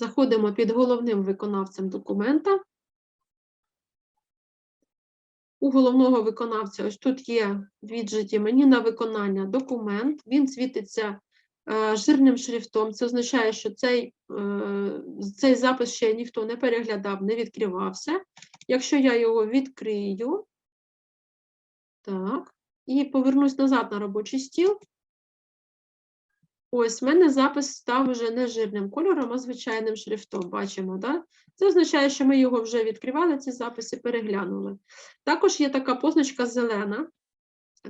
Заходимо під головним виконавцем документа. У головного виконавця ось тут є в віджиті мені на виконання документ. Він світиться е, жирним шрифтом. Це означає, що цей, е, цей запис ще ніхто не переглядав, не відкривався. Якщо я його відкрию, так, і повернусь назад на робочий стіл, ось в мене запис став вже не жирним кольором, а звичайним шрифтом. Бачимо, да? Це означає, що ми його вже відкривали, ці записи переглянули. Також є така позначка зелена.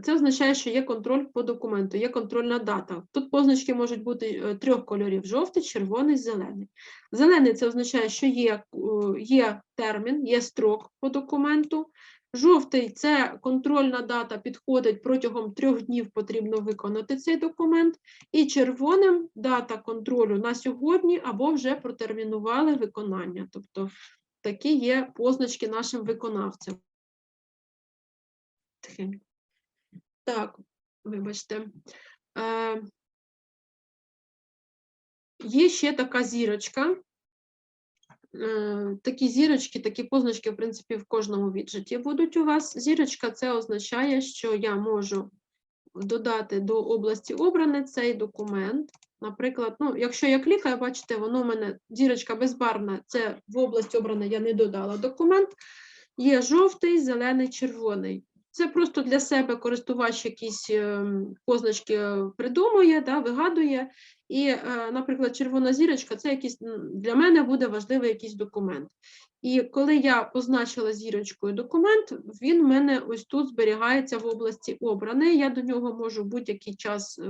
Це означає, що є контроль по документу, є контрольна дата. Тут позначки можуть бути е, трьох кольорів: жовтий, червоний, зелений. Зелений це означає, що є, е, є термін, є строк по документу. Жовтий це контрольна дата, підходить протягом трьох днів потрібно виконати цей документ. І червоним дата контролю на сьогодні або вже протермінували виконання. Тобто такі є позначки нашим виконавцям. Так, вибачте. Е, є ще така зірочка. Е, такі зірочки, такі позначки, в принципі, в кожному віджиті будуть у вас. Зірочка це означає, що я можу додати до області обране цей документ. Наприклад, ну, якщо я клікаю, бачите, воно у мене зірочка безбарвна, це в області обране я не додала документ. Є жовтий, зелений, червоний. Це просто для себе користувач якісь ем, позначки е, придумує, да, вигадує. І, е, наприклад, червона зірочка це якийсь для мене буде важливий якийсь документ. І коли я позначила зірочкою документ, він в мене ось тут зберігається в області обраний. Я до нього можу будь-який час е,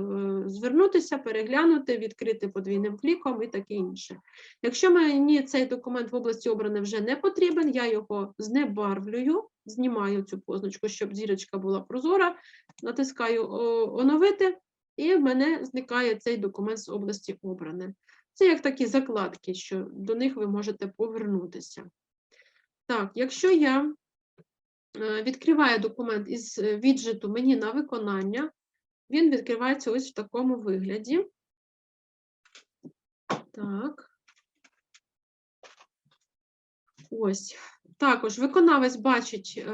звернутися, переглянути, відкрити подвійним кліком і таке інше. Якщо мені цей документ в області обраний вже не потрібен, я його знебарвлюю, знімаю цю позначку, щоб зірочка була прозора, натискаю оновити, і в мене зникає цей документ з області обране. Це як такі закладки, що до них ви можете повернутися. Так, якщо я е, відкриваю документ із віджиту мені на виконання, він відкривається ось в такому вигляді. Так. Ось. Також виконавець бачить е,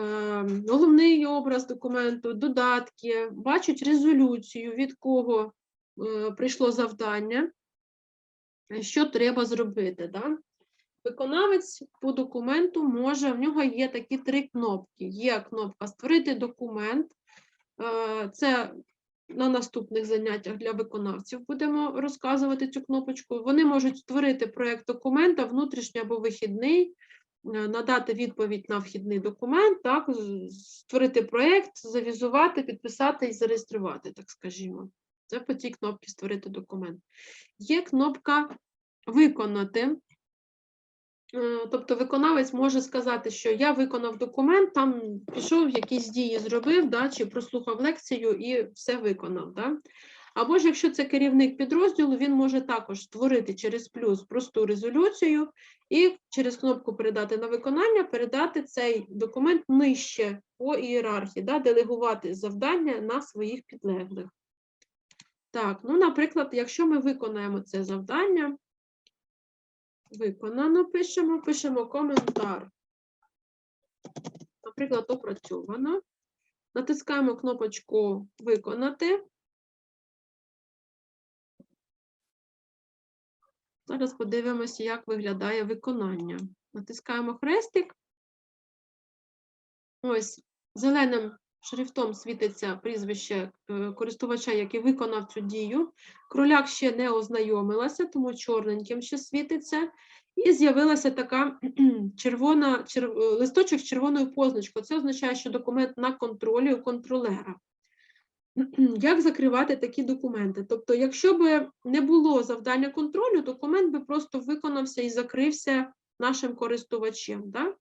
головний образ документу, додатки, бачить резолюцію, від кого е, прийшло завдання, що треба зробити. Да? Виконавець по документу може, в нього є такі три кнопки. Є кнопка Створити документ. Е, Це на наступних заняттях для виконавців будемо розказувати цю кнопочку. Вони можуть створити проєкт документа, внутрішній або вихідний, надати відповідь на вхідний документ, так, створити проєкт, завізувати, підписати і зареєструвати, так скажімо. Це по цій кнопці Створити документ. Є кнопка Виконати. Е, Тобто виконавець може сказати, що я виконав документ, там пішов, якісь дії зробив, да, чи прослухав лекцію і все виконав. Да? Або ж якщо це керівник підрозділу, він може також створити через плюс просту резолюцію і через кнопку передати на виконання, передати цей документ нижче по ієрархії, да, делегувати завдання на своїх підлеглих. Так, ну, наприклад, якщо ми виконаємо це завдання, Виконано пишемо, пишемо коментар. Наприклад, опрацьовано. Натискаємо кнопочку Виконати. Зараз подивимося, як виглядає виконання. Натискаємо хрестик. Ось зеленим шрифтом світиться прізвище е, користувача, який виконав цю дію. Кроляк ще не ознайомилася, тому чорненьким ще світиться. І з'явилася така червона, чер... е, листочок з червоною позначкою. Це означає, що документ на контролі у контролера. Як закривати такі документи? Тобто, якщо б не було завдання контролю, документ би просто виконався і закрився нашим користувачем. Да?